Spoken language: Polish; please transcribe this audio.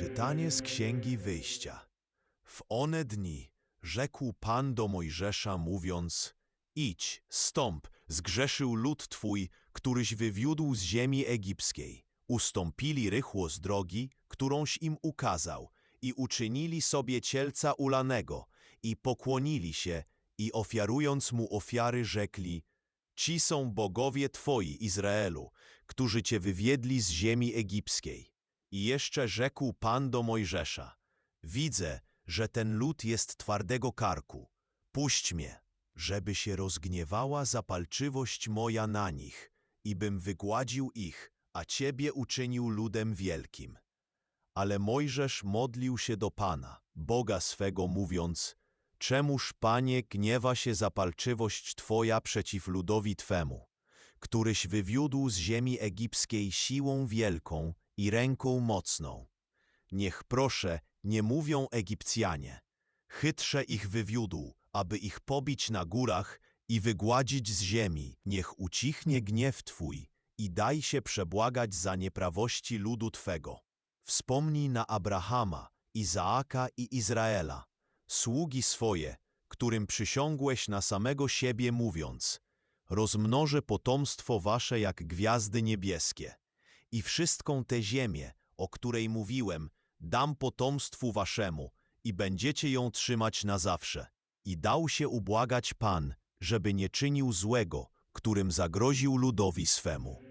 Czytanie z Księgi Wyjścia. W one dni rzekł Pan do Mojżesza, mówiąc Idź, stąp, zgrzeszył lud Twój, któryś wywiódł z ziemi egipskiej. Ustąpili rychło z drogi, którąś im ukazał i uczynili sobie cielca ulanego i pokłonili się i ofiarując mu ofiary rzekli Ci są bogowie Twoi, Izraelu, którzy Cię wywiedli z ziemi egipskiej. I jeszcze rzekł Pan do Mojżesza, widzę, że ten lud jest twardego karku. Puść mnie, żeby się rozgniewała zapalczywość moja na nich i bym wygładził ich, a Ciebie uczynił ludem wielkim. Ale Mojżesz modlił się do Pana, Boga swego, mówiąc, Czemuż, Panie, gniewa się zapalczywość Twoja przeciw ludowi Twemu, któryś wywiódł z ziemi egipskiej siłą wielką i ręką mocną. Niech proszę, nie mówią Egipcjanie. Chytrze ich wywiódł, aby ich pobić na górach i wygładzić z ziemi. Niech ucichnie gniew Twój i daj się przebłagać za nieprawości ludu Twego. Wspomnij na Abrahama, Izaaka i Izraela, sługi swoje, którym przysiągłeś na samego siebie mówiąc, rozmnożę potomstwo wasze jak gwiazdy niebieskie i wszystką tę ziemię, o której mówiłem, dam potomstwu waszemu i będziecie ją trzymać na zawsze. I dał się ubłagać Pan, żeby nie czynił złego, którym zagroził ludowi swemu.